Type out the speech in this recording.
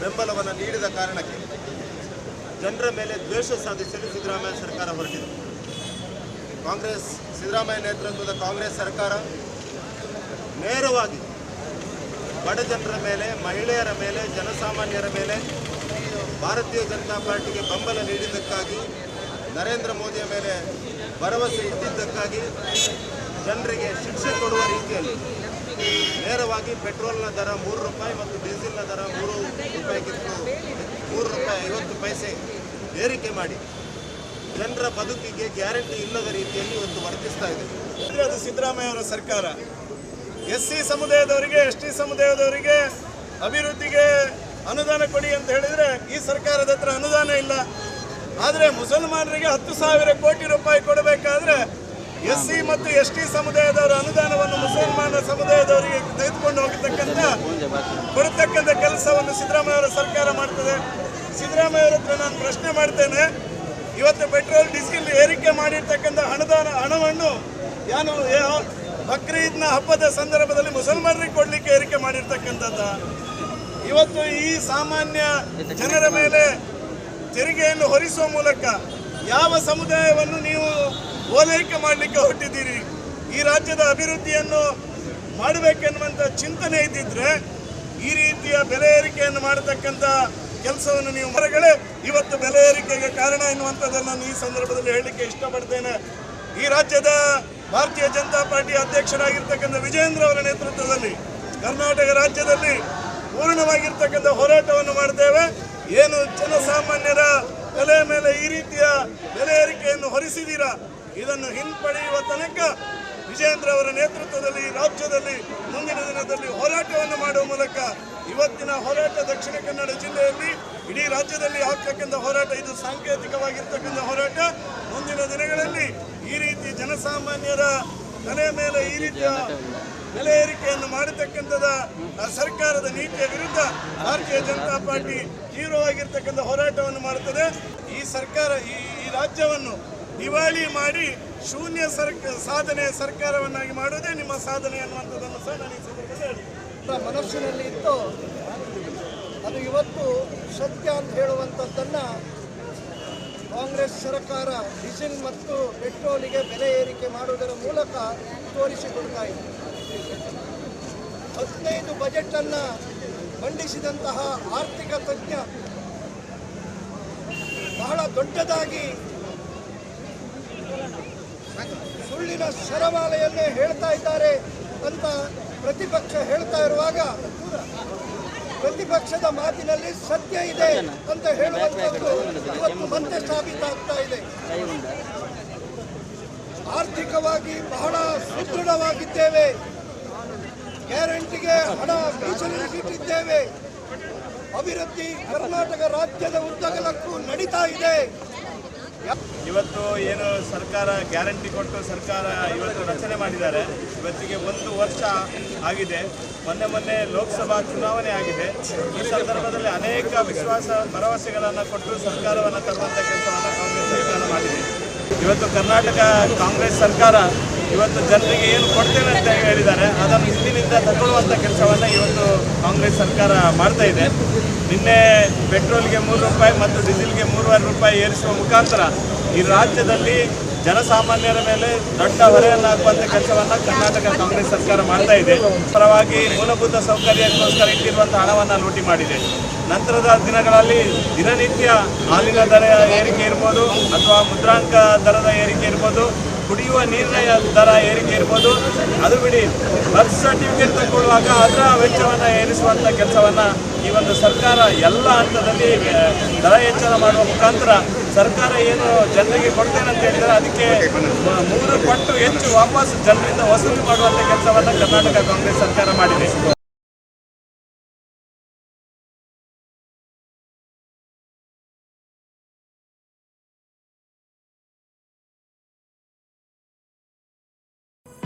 ಬೆಂಬಲವನ್ನು ನೀಡಿದ ಕಾರಣಕ್ಕೆ ಜನರ ಮೇಲೆ ದ್ವೇಷ ಸಾಧಿಸಲು ಸಿದ್ದರಾಮಯ್ಯ ಸರ್ಕಾರ ಹೊರಟಿದೆ. ಕಾಂಗ್ರೆಸ್ ಸಿದ್ದರಾಮಯ್ಯ ನೇತೃತ್ವದ ಕಾಂಗ್ರೆಸ್ ಸರ್ಕಾರ ನೇರವಾಗಿ ಬಡ ಜನರ ಮೇಲೆ, ಮಹಿಳೆಯರ ಮೇಲೆ, ಜನಸಾಮಾನ್ಯರ ಮೇಲೆ ಭಾರತೀಯ ಜನತಾ ಪಾರ್ಟಿಗೆ ಬೆಂಬಲ ನೀಡಿದ್ದಕ್ಕಾಗಿ, ನರೇಂದ್ರ ಮೋದಿಯ ಮೇಲೆ ಭರವಸೆ ಇಟ್ಟಿದ್ದಕ್ಕಾಗಿ ಜನರಿಗೆ ಶಿಕ್ಷೆ ಕೊಡುವ ರೀತಿಯಲ್ಲಿ ನೇರವಾಗಿ ಪೆಟ್ರೋಲ್ನ ದರ ಮೂರು ರೂಪಾಯಿ ಮತ್ತು ಡೀಸೆಲ್ನ ದರ ಮೂರು ರೂಪಾಯಿಗಿಂತ ಮೂರು ರೂಪಾಯಿ ಐವತ್ತು ಪೈಸೆ ಏರಿಕೆ ಮಾಡಿ ಜನರ ಬದುಕಿಗೆ ಗ್ಯಾರಂಟಿ ಇಲ್ಲದ ರೀತಿಯಲ್ಲಿ ಇವತ್ತು ವರ್ತಿಸ್ತಾ ಇದೆ. ಆದರೆ ಅದು ಸಿದ್ದರಾಮಯ್ಯ ಅವರ ಸರ್ಕಾರ. ಎಸ್ ಸಿ ಸಮುದಾಯದವರಿಗೆ, ಎಸ್ ಟಿ ಸಮುದಾಯದವರಿಗೆ ಅಭಿವೃದ್ಧಿಗೆ ಅನುದಾನ ಕೊಡಿ ಅಂತ ಹೇಳಿದರೆ ಈ ಸರ್ಕಾರದ ಹತ್ರ ಅನುದಾನ ಇಲ್ಲ. ಆದರೆ ಮುಸಲ್ಮಾನರಿಗೆ ಹತ್ತು ಸಾವಿರ ಕೋಟಿ ರೂಪಾಯಿ ಕೊಡಬೇಕಾದ್ರೆ ಎಸ್ ಸಿ ಮತ್ತು ಎಸ್ ಟಿ ಸಮುದಾಯದವರ ಅನುದಾನವನ್ನು ಮುಸಲ್ಮಾನ ಸಮುದಾಯದವರಿಗೆ ತೆಗೆದುಕೊಂಡು ಹೋಗತಕ್ಕಂಥ, ಕೊಡತಕ್ಕಂಥ ಕೆಲಸವನ್ನು ಸಿದ್ದರಾಮಯ್ಯ ಅವರ ಸರ್ಕಾರ ಮಾಡ್ತದೆ. ಸಿದ್ದರಾಮಯ್ಯ ಅವರ ನಾನು ಪ್ರಶ್ನೆ ಮಾಡ್ತೇನೆ. ಇವತ್ತು ಪೆಟ್ರೋಲ್, ಡೀಸೆಲ್ ಏರಿಕೆ ಮಾಡಿರ್ತಕ್ಕಂಥ ಹಣದಾನ, ಹಣವನ್ನು ಏನು ಯಾ- ಬಕ್ರೀದ್ನ ಹಬ್ಬದ ಸಂದರ್ಭದಲ್ಲಿ ಮುಸಲ್ಮಾನರಿಗೆ ಕೊಡಲಿಕ್ಕೆ ಏರಿಕೆ ಮಾಡಿರ್ತಕ್ಕಂಥದ್ದ. ಇವತ್ತು ಈ ಸಾಮಾನ್ಯ ಜನರ ಮೇಲೆ ತೆರಿಗೆಯನ್ನು ಹೊರಿಸುವ ಮೂಲಕ ಯಾವ ಸಮುದಾಯವನ್ನು ನೀವು ಓಲೈಕೆ ಮಾಡಲಿಕ್ಕೆ ಹೊರಟಿದ್ದೀರಿ? ಈ ರಾಜ್ಯದ ಅಭಿವೃದ್ಧಿಯನ್ನು ಮಾಡಬೇಕೆನ್ನುವಂಥ ಚಿಂತನೆ ಇದ್ದಿದ್ರೆ ಈ ರೀತಿಯ ಬೆಲೆ ಏರಿಕೆಯನ್ನು ಮಾಡತಕ್ಕಂಥ ಕೆಲಸವನ್ನು ನೀವು ಮರಗಳೇ, ಇವತ್ತು ಬೆಲೆ ಏರಿಕೆಗೆ ಕಾರಣ ಎನ್ನುವಂಥದ್ದನ್ನು ನಾನು ಈ ಸಂದರ್ಭದಲ್ಲಿ ಹೇಳಲಿಕ್ಕೆ ಇಷ್ಟಪಡ್ತೇನೆ. ಈ ರಾಜ್ಯದ ಭಾರತೀಯ ಜನತಾ ಪಾರ್ಟಿ ಅಧ್ಯಕ್ಷರಾಗಿರ್ತಕ್ಕಂಥ ವಿಜೇಂದ್ರ ಅವರ ನೇತೃತ್ವದಲ್ಲಿ, ಕರ್ನಾಟಕ ರಾಜ್ಯದಲ್ಲಿ ಪೂರ್ಣವಾಗಿರ್ತಕ್ಕಂಥ ಹೋರಾಟವನ್ನು ಮಾಡ್ತೇವೆ. ಏನು ಜನಸಾಮಾನ್ಯರ ಬೆಲೆ ಮೇಲೆ ಈ ರೀತಿಯ ಬೆಲೆ ಏರಿಕೆಯನ್ನು ಹೊರಿಸಿದ್ದೀರಾ ಇದನ್ನು ಹಿಂಪಡೆಯುವ ತನಕ ವಿಜೇಂದ್ರ ಅವರ ನೇತೃತ್ವದಲ್ಲಿ ರಾಜ್ಯದಲ್ಲಿ ಮುಂದಿನ ದಿನದಲ್ಲಿ ಹೋರಾಟವನ್ನು ಮಾಡುವ ಮೂಲಕ ಇವತ್ತಿನ ಹೋರಾಟ ದಕ್ಷಿಣ ಕನ್ನಡ ಜಿಲ್ಲೆಯಲ್ಲಿ ಇಡೀ ರಾಜ್ಯದಲ್ಲಿ ಆಗ್ತಕ್ಕಂಥ ಹೋರಾಟ, ಇದು ಸಾಂಕೇತಿಕವಾಗಿರ್ತಕ್ಕಂಥ ಹೋರಾಟ. ಮುಂದಿನ ದಿನಗಳಲ್ಲಿ ಈ ರೀತಿ ಜನಸಾಮಾನ್ಯರ ತಲೆ ಮೇಲೆ ಈ ರೀತಿಯ ಬೆಲೆ ಏರಿಕೆಯನ್ನು ಮಾಡತಕ್ಕಂಥದ ಸರ್ಕಾರದ ನೀತಿಯ ವಿರುದ್ಧ ಭಾರತೀಯ ಜನತಾ ಪಾರ್ಟಿ ತೀವ್ರವಾಗಿರ್ತಕ್ಕಂಥ ಹೋರಾಟವನ್ನು ಮಾಡುತ್ತದೆ. ಈ ಸರ್ಕಾರ, ಈ ರಾಜ್ಯವನ್ನು ದಿವಾಳಿ ಮಾಡಿ ಶೂನ್ಯ ಸರ್ಕ, ಸಾಧನೆ ಸರ್ಕಾರವನ್ನಾಗಿ ಮಾಡುವುದೇ ನಿಮ್ಮ ಸಾಧನೆ ಅನ್ನುವಂಥದ್ದನ್ನು ಸಹ ನಾನು. ಮನಸ್ಸಿನಲ್ಲಿ ಇತ್ತು. ಅದು ಇವತ್ತು ಸತ್ಯ ಅಂತ ಹೇಳುವಂಥದ್ದನ್ನು ಕಾಂಗ್ರೆಸ್ ಸರ್ಕಾರ ಡೀಸೆಲ್ ಮತ್ತು ಪೆಟ್ರೋಲಿಗೆ ಬೆಲೆ ಏರಿಕೆ ಮಾಡುವುದರ ಮೂಲಕ ತೋರಿಸಿಕೊಡ್ತಾ ಇದೆ. ಹದಿನೈದು ಬಜೆಟನ್ನು ಮಂಡಿಸಿದಂತಹ ಆರ್ಥಿಕ ತಜ್ಞ ಬಹಳ ದೊಡ್ಡದಾಗಿ ಸುಳ್ಳಿನ ಸರಮಾಲೆಯನ್ನೇ ಹೇಳ್ತಾ ಇದ್ದಾರೆ ಅಂತ ಪ್ರತಿಪಕ್ಷ ಹೇಳ್ತಾ ಇರುವಾಗ ಪ್ರತಿಪಕ್ಷದ ಮಾತಿನಲ್ಲಿ ಸತ್ಯ ಇದೆ ಅಂತ ಹೇಳುವಂಥದ್ದು ಇವತ್ತು ಮತ್ತೆ ಸಾಬೀತಾಗ್ತಾ ಇದೆ. ಆರ್ಥಿಕವಾಗಿ ಬಹಳ ಸುದೃಢವಾಗಿದ್ದೇವೆ. ಗ್ಯಾರಂಟಿಗೆ ಹಣ ಮೀಸಲಿಟ್ಟಿದ್ದೇವೆ ಅಭಿವೃದ್ಧಿ ಕರ್ನಾಟಕ ರಾಜ್ಯದ ಉದ್ದಗಲಕ್ಕೂ ನಡೀತಾ ಇದೆ. ಇವತ್ತು ಏನು ಸರ್ಕಾರ ಗ್ಯಾರಂಟಿ ಕೊಟ್ಟು ಸರ್ಕಾರ ಇವತ್ತು ರಚನೆ ಮಾಡಿದ್ದಾರೆ. ಇವತ್ತಿಗೆ ಒಂದು ವರ್ಷ ಆಗಿದೆ. ಮೊನ್ನೆ ಮೊನ್ನೆ ಲೋಕಸಭಾ ಚುನಾವಣೆ ಆಗಿದೆ. ಈ ಸಂದರ್ಭದಲ್ಲಿ ಅನೇಕ ವಿಶ್ವಾಸ ಭರವಸೆಗಳನ್ನು ಕೊಟ್ಟು ಸರ್ಕಾರವನ್ನು ತರುವಂಥ ಕೆಲಸವನ್ನು ಕಾಂಗ್ರೆಸ್ ಸರ್ಕಾರ ಮಾಡಿದೆ. ಇವತ್ತು ಕರ್ನಾಟಕ ಕಾಂಗ್ರೆಸ್ ಸರ್ಕಾರ ಇವತ್ತು ಜನರಿಗೆ ಏನು ಕೊಡ್ತೇನೆ ಅಂತ ಹೇಳಿದ್ದಾರೆ. ಅದನ್ನು ಹಿಂದಿನಿಂದ ತಗೊಳ್ಳುವಂಥ ಕೆಲಸವನ್ನು ಇವತ್ತು ಕಾಂಗ್ರೆಸ್ ಸರ್ಕಾರ ಮಾಡ್ತಾ ಇದೆ. ನಿನ್ನೆ ಪೆಟ್ರೋಲ್ಗೆ ಮೂರು ರೂಪಾಯಿ ಮತ್ತು ಡೀಸೆಲ್ಗೆ ಮೂರುವರೆ ರೂಪಾಯಿ ಏರಿಸುವ ಮುಖಾಂತರ ಈ ರಾಜ್ಯದಲ್ಲಿ ಜನಸಾಮಾನ್ಯರ ಮೇಲೆ ದೊಡ್ಡ ಹೊರೆಯನ್ನು ಹಾಕುವಂಥ ಕೆಲಸವನ್ನು ಕರ್ನಾಟಕ ಕಾಂಗ್ರೆಸ್ ಸರ್ಕಾರ ಮಾಡ್ತಾ ಇದೆ. ಪರವಾಗಿ ಮೂಲಭೂತ ಸೌಕರ್ಯಕ್ಕೋಸ್ಕರ ಇಟ್ಟಿರುವಂಥ ಹಣವನ್ನು ಲೂಟಿ ಮಾಡಿದೆ. ನಂತರದ ದಿನಗಳಲ್ಲಿ ದಿನನಿತ್ಯ ಹಾಲಿನ ದರ ಏರಿಕೆ ಇರ್ಬೋದು, ಅಥವಾ ಮುದ್ರಾಂಕ ದರದ ಏರಿಕೆ ಇರ್ಬೋದು, ಕುಡಿಯುವ ನೀರಿನ ದರ ಏರಿಕೆ ಇರ್ಬೋದು. ಅದು ಬಿಡಿ ಬರ್ತ್ ಸರ್ಟಿಫಿಕೇಟ್ ತಗೊಳ್ಳುವಾಗ ಅದರ ವೆಚ್ಚವನ್ನು ಏರಿಸುವಂಥ ಕೆಲಸವನ್ನು ಈ ಒಂದು ಸರ್ಕಾರ ಎಲ್ಲ ಹಂತದಲ್ಲಿ ದರ ಹೆಚ್ಚಳ ಮಾಡುವ ಮುಖಾಂತರ ಸರ್ಕಾರ ಏನು ಜನರಿಗೆ ಕೊಡ್ತೇನೆ ಅಂತ ಹೇಳಿದರೆ ಅದಕ್ಕೆ ಮೂರು ಪಟ್ಟು ಹೆಚ್ಚು ವಾಪಸ್ ಜನರಿಂದ ವಸೂಲಿ ಮಾಡುವಂಥ ಕೆಲಸವನ್ನು ಕರ್ನಾಟಕ ಕಾಂಗ್ರೆಸ್ ಸರ್ಕಾರ ಮಾಡಿದೆ.